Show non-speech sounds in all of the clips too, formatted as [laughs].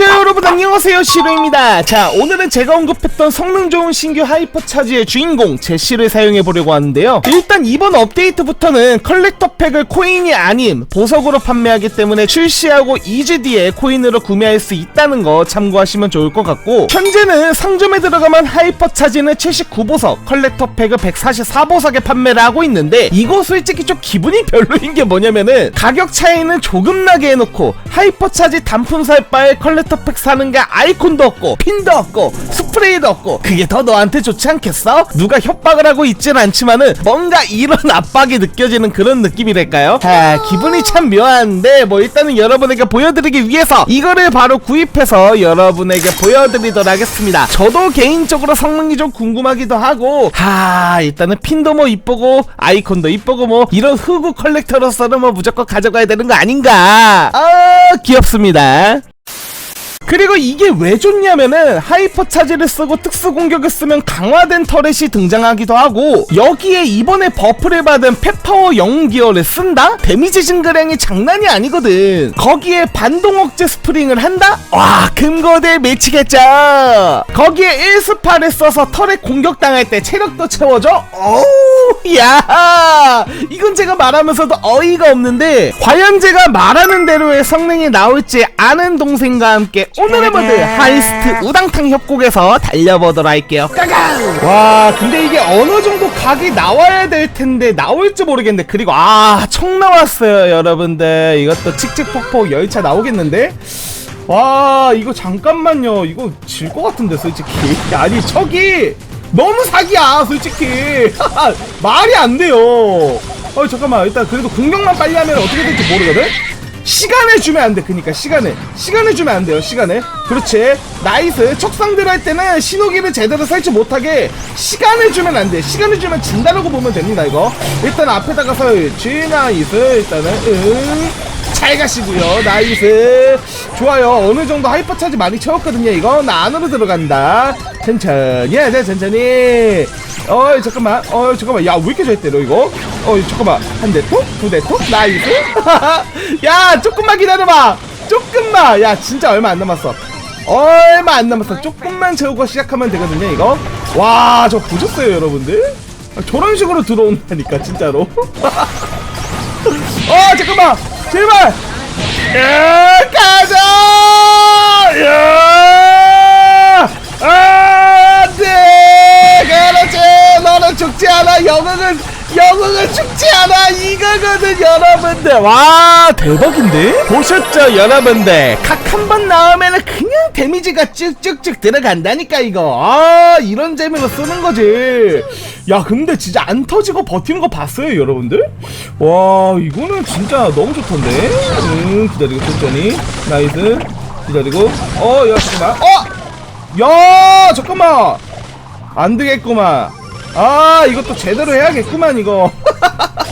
시청자 여러분. 안녕하세요. 시루입니다. 자 오늘은 제가 언급했던 성능 좋은 신규 하이퍼 차지의 주인공 제시를 사용해 보려고 하는데요. 일단 이번 업데이트부터는 컬렉터 팩을 코인이 아닌 보석으로 판매하기 때문에 출시하고 2주 뒤에 코인으로 구매할 수 있다는 거 참고하시면 좋을 것 같고 현재는 상점에 들어가면 하이퍼 차지는 79보석 컬렉터 팩을 144보석에 판매를 하고 있는데 이거 솔직히 좀 기분이 별로인 게 뭐냐면은 가격 차이는 조금 나게 해놓고 하이퍼 차지 단품 살 바에 컬렉터 팩 사는 게 아이콘도 없고 핀도 없고 스프레이도 없고 그게 더 너한테 좋지 않겠어? 누가 협박을 하고 있진 않지만은 뭔가 이런 [laughs] 압박이 느껴지는 그런 느낌이랄까요? 아 기분이 참 묘한데 뭐 일단은 여러분에게 보여드리기 위해서 이거를 바로 구입해서 여러분에게 보여드리도록 하겠습니다 저도 개인적으로 성능이 좀 궁금하기도 하고 하 일단은 핀도 뭐 이쁘고 아이콘도 이쁘고 뭐 이런 흑우 컬렉터로서는 뭐 무조건 가져가야 되는 거 아닌가 아 귀엽습니다 그리고 이게 왜 좋냐면은 하이퍼 차지를 쓰고 특수 공격을 쓰면 강화된 터렛이 등장하기도 하고 여기에 이번에 버프를 받은 펫파워 영웅 기어를 쓴다? 데미지 증가량이 장난이 아니거든 거기에 반동 억제 스프링을 한다? 와 금거대 미치겠죠 거기에 1스파를 써서 터렛 공격당할 때 체력도 채워줘? 어우 야 이건 제가 말하면서도 어이가 없는데 과연 제가 말하는 대로의 성능이 나올지 아는 동생과 함께 오늘의 모드 하이스트 우당탕 협곡에서 달려보도록 할게요. 까강 와 근데 이게 어느 정도 각이 나와야 될 텐데 나올지 모르겠네 그리고 아 총 나왔어요 여러분들. 이것도 칙칙폭폭 열차 나오겠는데? 와 이거 잠깐만요. 이거 질 것 같은데 솔직히. [laughs] 아니 척이 너무 사기야 솔직히. [laughs] 말이 안 돼요. 어 잠깐만. 일단 그래도 공격만 빨리 하면 어떻게 될지 모르거든 시간을 주면 안 돼. 그니까 시간을. 시간을 주면 안 돼요 시간을. 그렇지. 나이스. 척상들 할 때는 신호기를 제대로 설치 못하게 시간을 주면 안 돼. 시간을 주면 진다라고 보면 됩니다 이거. 일단 앞에다가 설치. 나이스. 일단은 응 잘 가시고요. 나이스. 좋아요. 어느 정도 하이퍼 차지 많이 채웠거든요 이거. 나 안으로 들어간다. 천천히 하자 천천히. 어이 잠깐만. 어이 잠깐만. 야 왜 이렇게 잘 때려 이거 어이 잠깐만 한 대톡 두 대톡? 나이스. [laughs] 야 조금만 기다려봐. 조금만. 야 진짜 얼마 안 남았어. 얼마 안 남았어. 조금만 채우고 시작하면 되거든요 이거. 와 저 보셨어요 여러분들. 아, 저런 식으로 들어온다니까 진짜로. [laughs] 어 잠깐만. 제발. 야 가자 이거거든 여러분들. 와 대박인데? 보셨죠 여러분들? 각 한 번 나오면은 그냥 데미지가 쭉쭉쭉 들어간다니까 이거. 아 이런 재미로 쓰는 거지. 야 근데 진짜 안 터지고 버티는 거 봤어요 여러분들? 와 이거는 진짜 너무 좋던데? 음 기다리고 천천히. 나이스. 기다리고. 어야 잠깐만. 어야 잠깐만. 안 되겠구만. 아 이것도 제대로 해야겠구만 이거 [laughs]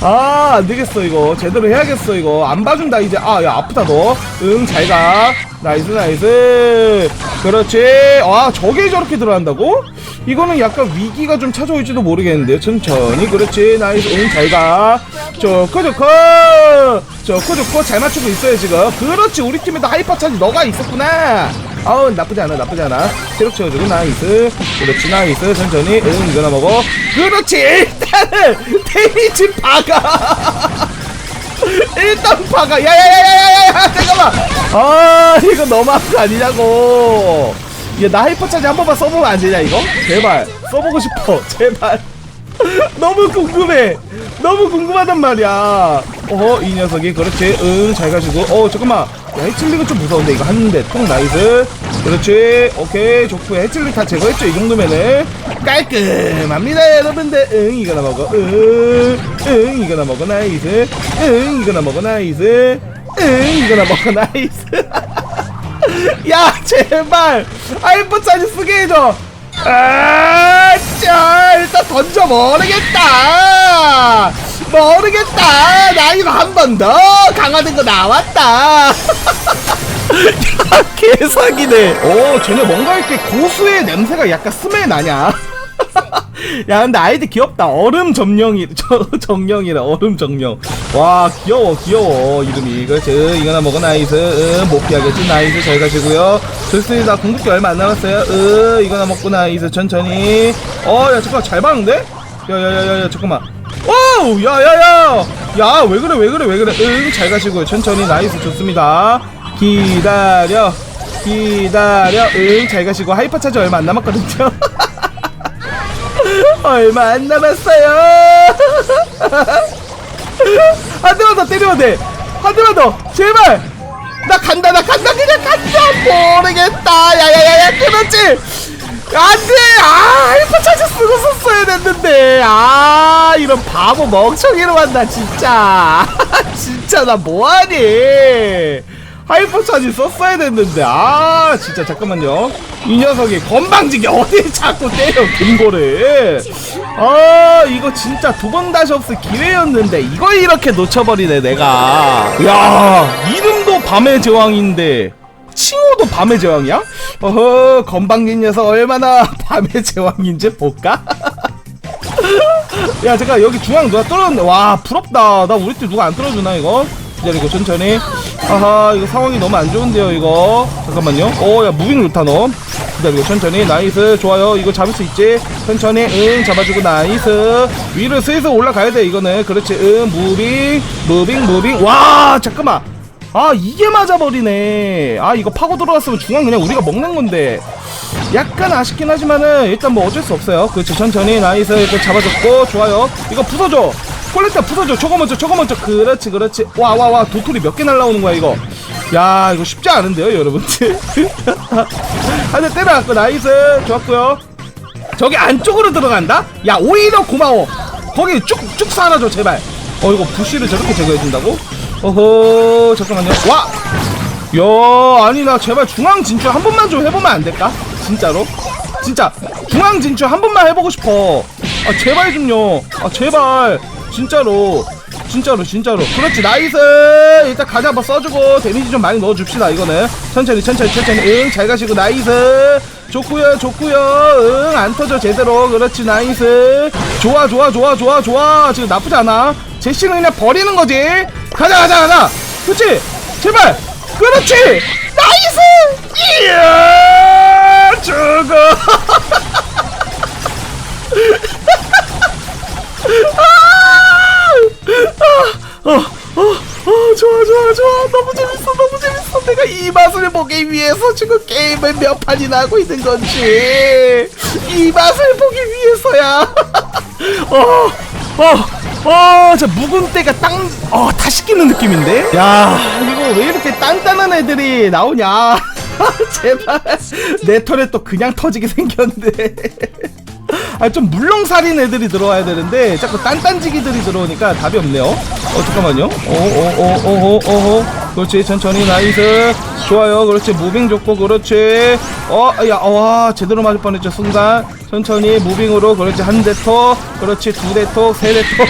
아 안되겠어 이거. 제대로 해야겠어 이거. 안 봐준다 이제. 아 야 아프다 너응 잘가. 나이스 나이스. 그렇지. 아 저게 저렇게 들어간다고? 이거는 약간 위기가 좀 찾아올지도 모르겠는데. 천천히. 그렇지. 나이스. 응 잘가. 좋고 좋고. 좋고 좋고. 잘 맞추고 있어요 지금. 그렇지. 우리 팀에도 하이퍼 차지. 너가 있었구나 아우 나쁘지 않아 나쁘지 않아. 체력 채워주고 나이스. 그렇지 나이스. 천천히. 응 이거나 먹어. 그렇지! 일단은 데미지 박아 [laughs] 일단 박아 야야야야야야 잠깐만. 아 이거 너무한 거 아니냐고. 야나 하이퍼 차지 한 번만 써보면 안 되냐 이거? 제발. 써보고 싶어. [laughs] 제발 [laughs] 너무 궁금해. 너무 궁금하단 말이야. 어허 이 녀석이. 그렇지. 응 잘 가시고. 어 잠깐만. 야 해칠릭은 좀 무서운데. 이거 한대통 나이스. 그렇지. 오케이. 좋고 해칠릭 다 제거했죠 이 정도면은. 깔끔합니다 여러분들. 응 이거나 먹어. 응 응 이거나 먹어. 나이스. 응 이거나 먹어. 나이스. 응 이거나 먹어. 나이스. [laughs] 야 제발. 하이퍼 차지 쓰게 해줘 아, 짜, 일단 던져 모르겠다. 모르겠다. 나 이거 한 번 더 강화된 거 나왔다. [laughs] 야, 개사기네. 오, 쟤네 뭔가 이렇게 고수의 냄새가 약간 스멜 나냐? 야, 근데 아이디 귀엽다. 얼음 점령이, [laughs] 저, 정령이라, 얼음 정령. 와, 귀여워, 귀여워. 이름이. 그렇지. 이거나 먹어, 나이스. 응, 못 피하겠지. 나이스. 잘 가시고요. 좋습니다. 궁극기 얼마 안 남았어요. 으, 이거나 먹고, 나이스. 천천히. 어, 야, 잠깐만. 잘 봤는데? 야, 야, 야, 야, 야, 잠깐만. 오우! 야, 야, 야! 야, 왜 그래, 왜 그래, 왜 그래. 응, 잘 가시고요. 천천히. 나이스. 좋습니다. 기다려. 기다려. 응, 잘 가시고. 하이퍼 차지 얼마 안 남았거든요. [laughs] 얼마 안 남았어요. [laughs] 한 대만 더 때리면 돼. 한 대만 더. 제발. 나 간다, 나 간다, 그냥 간다. 모르겠다. 야야야야, 그렇지. 안 돼. 아, 하이퍼 차지 쓰고 썼어야 됐는데. 아, 이런 바보 멍청이로 간다, 진짜. [laughs] 진짜 나 뭐하니? 하이퍼 차지 썼어야 됐는데. 아 진짜 잠깐만요. 이 녀석이 건방지게 어디 자꾸 때려 금고를. 아 이거 진짜 두 번 다시 없을 기회였는데 이걸 이렇게 놓쳐버리네 내가. 야 이름도 밤의 제왕인데 칭호도 밤의 제왕이야? 어허 건방진 녀석 얼마나 [laughs] 밤의 제왕인지 볼까? [laughs] 야 잠깐 여기 중앙 누가 뚫었네. 와 부럽다. 나 우리 팀 누가 안 뚫어주나 이거? 기다리고 천천히 아하 이거 상황이 너무 안 좋은데요 이거. 잠깐만요. 어야 무빙 좋다 너. 기다리고 천천히. 나이스. 좋아요. 이거 잡을 수 있지? 천천히. 응 잡아주고 나이스. 위로 슬슬 올라가야 돼 이거는. 그렇지. 응 무빙 무빙 무빙. 와 잠깐만. 아 이게 맞아버리네. 아 이거 파고 들어갔으면 중앙 그냥 우리가 먹는 건데. 약간 아쉽긴 하지만은 일단 뭐 어쩔 수 없어요. 그렇지. 천천히. 나이스. 이거 잡아줬고 좋아요. 이거 부숴줘 콜렉터 부숴줘 저거 먼저 저거 먼저. 그렇지 그렇지. 와 와 와. 도토리 몇 개 날라오는 거야 이거? 야 이거 쉽지 않은데요 여러분들? [laughs] 한대 때려갖고 나이스. 좋았고요. 저기 안쪽으로 들어간다? 야 오히려 고마워. 거기 쭉쭉 살아줘 제발. 어 이거 부시를 저렇게 제거해준다고? 어허 잠깐만요. 와! 야 아니 나 제발 중앙 진출 한 번만 좀 해보면 안 될까? 진짜로? 진짜 중앙 진출 한 번만 해보고 싶어. 아 제발 좀요. 아 제발 진짜로 진짜로 진짜로. 그렇지 나이스! 일단 가자 한번 써주고 데미지 좀 많이 넣어줍시다 이거는. 천천히 천천히 천천히. 응잘 가시고 나이스! 좋구요 좋구요. 응 안 터져 제대로. 그렇지 나이스! 좋아 좋아 좋아 좋아 좋아. 지금 나쁘지 않아. 제시는 그냥 버리는 거지. 가자 가자 가자! 그렇지? 제발! 그렇지! 나이스! 이야! 죽어 [laughs] 어, 어, 어, 좋아, 좋아, 좋아. 너무 재밌어, 너무 재밌어. 내가 이 맛을 보기 위해서 지금 게임을 몇 판이나 하고 있는 건지. 이 맛을 보기 위해서야. [laughs] 어, 어, 어, 저 묵은 때가 땅, 어, 다 씻기는 느낌인데? 야, 이거 왜 이렇게 단단한 애들이 나오냐. [laughs] 제발. 내 털에 또 그냥 터지게 생겼는 데. 아좀 물렁살인 애들이 들어와야 되는데 자꾸 딴딴지기들이 들어오니까 답이 없네요. 어 잠깐만요. 어어어어어어 그렇지 천천히. 나이스. 좋아요. 그렇지. 무빙 좋고 그렇지. 어야와 제대로 맞을 뻔했죠 순간. 천천히 무빙으로 그렇지. 한 대토 그렇지. 두 대토 세 대토.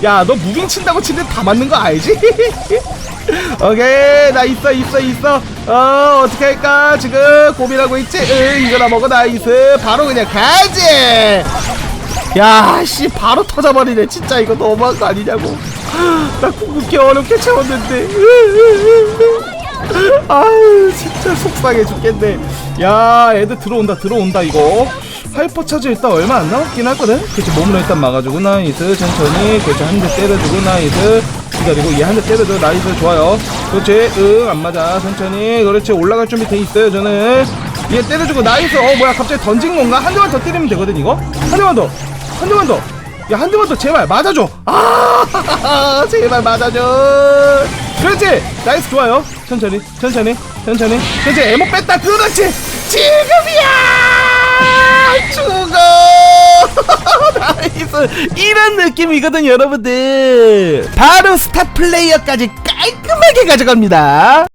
[laughs] 야너 무빙 친다고 치는데 다 맞는 거 알지? [laughs] 오케이. 나 있어 있어 있어. 어 어떻게 할까? 지금 고민하고 있지? 응 이거나 먹어. 나이스. 바로 그냥 가지. 야씨 바로 터져버리네. 진짜 이거 너무한 거 아니냐고 나 궁극기 어렵게 채웠는데. [laughs] 아유 진짜 속상해 죽겠네. 야 애들 들어온다 들어온다 이거. 하이퍼 차지 일단 얼마 안 남았긴 하거든? 그치 몸으로 일단 막아주고 나이스. 천천히. 그렇지 한대 때려주고 나이스. 기다리고 얘 한 대 때려줘. 나이스 좋아요. 그렇지 응 안 맞아. 천천히. 그렇지 올라갈 준비 돼 있어요 저는. 얘 때려주고 나이스. 어 뭐야 갑자기 던진 건가? 한 대만 더 때리면 되거든 이거? 한 대만 더한 대만 더 야 한 대만 더 제발 맞아줘. 아 [laughs] 제발 맞아줘. 그렇지. 나이스 좋아요. 천천히 천천히 천천히. 천천히 에모 뺐다. 그렇지. 지금이야. 죽어. [laughs] 나이스. 이런 느낌이거든 여러분들. 바로 스타 플레이어까지 깔끔하게 가져갑니다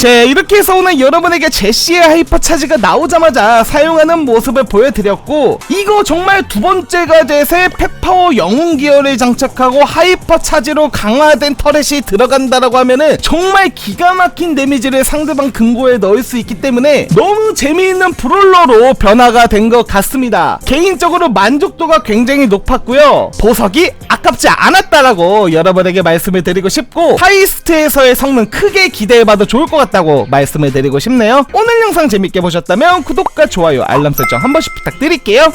자 이렇게 해서 오늘 여러분에게 제시의 하이퍼 차지가 나오자마자 사용하는 모습을 보여드렸고 이거 정말 두 번째 가젯에 펫파워 영웅 기어를 장착하고 하이퍼 차지로 강화된 터렛이 들어간다라고 하면은 정말 기가 막힌 데미지를 상대방 금고에 넣을 수 있기 때문에 너무 재미있는 브롤러로 변화가 된 것 같습니다. 개인적으로 만족도가 굉장히 높았고요. 보석이 아깝지 않았다라고 여러분에게 말씀을 드리고 싶고 하이스트에서의 성능 크게 기대해봐도 좋을 것 같 다고 말씀을 드리고 싶네요. 오늘 영상 재밌게 보셨다면 구독과 좋아요 알람 설정 한 번씩 부탁드릴게요